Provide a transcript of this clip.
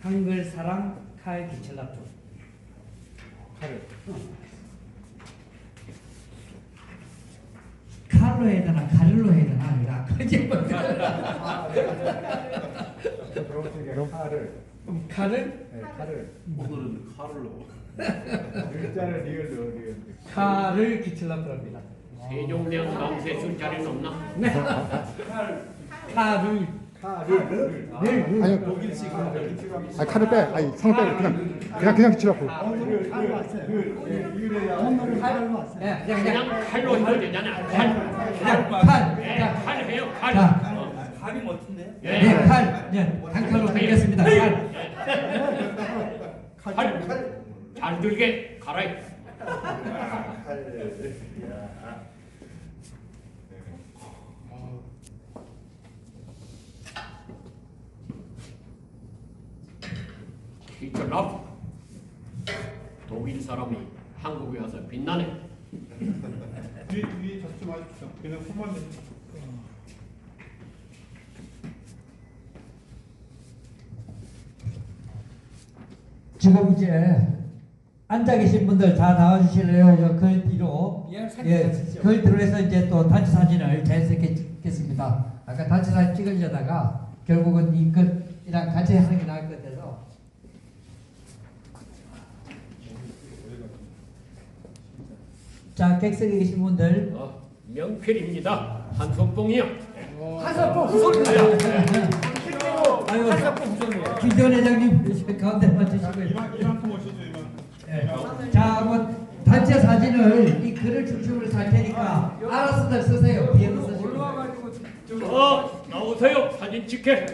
한글 사랑 칼 기철라프. 칼을. 칼로 해야 되나 칼로 해야 되나 그지 그럼 이게 칼을. 칼을 네, 칼을. 오늘은 칼로 일자를 리을로 리을. 칼을 기철라프랍니다. 세종대왕 강세 술자리는 없나? 네. 칼을 칼을. 늘 아니요. 독일식 아니 칼을 빼. 아니 상을 빼. 그냥 그냥 그냥 기치라고. 예, 그냥 그냥 그냥 칼로 해도 되잖아. 칼. 그냥 칼. 예, 그냥 칼 해요. 칼. 자. 어. 칼이 멋진데? 예. 네, 칼. 네, 단칼로 당겼습니다. 칼. 칼. 잘 들게 갈아요. 라프. 독일 사람이 한국에 와서 빛나네. 뒤 뒤에 잡지 마십시오. 그냥 손만 내. 지금 이제 앉아 계신 분들 다 나와주실래요? 저글 뒤로. 예, 예, 찍으시죠. 글 들어서 이제 또 단체 사진을 자연스럽게 찍겠습니다. 아까 단체 사진 찍으려다가 결국은 이 글이랑 같이 하는 게 나을 것 같아서. 자, 객석에 계신 분들. 어, 명필입니다. 한석봉이요. 한석봉 후손입니다. 아유, 기존 회장님 가운데 맞추시고요. 이만 이만큼 오시죠 이만. 네. 자, 뭐 단체 사진을 이 글을 중심으로 살 테니까 알아서들 쓰세요. 뒤에도 쓰시고. 어, 나오세요. 사진 찍게.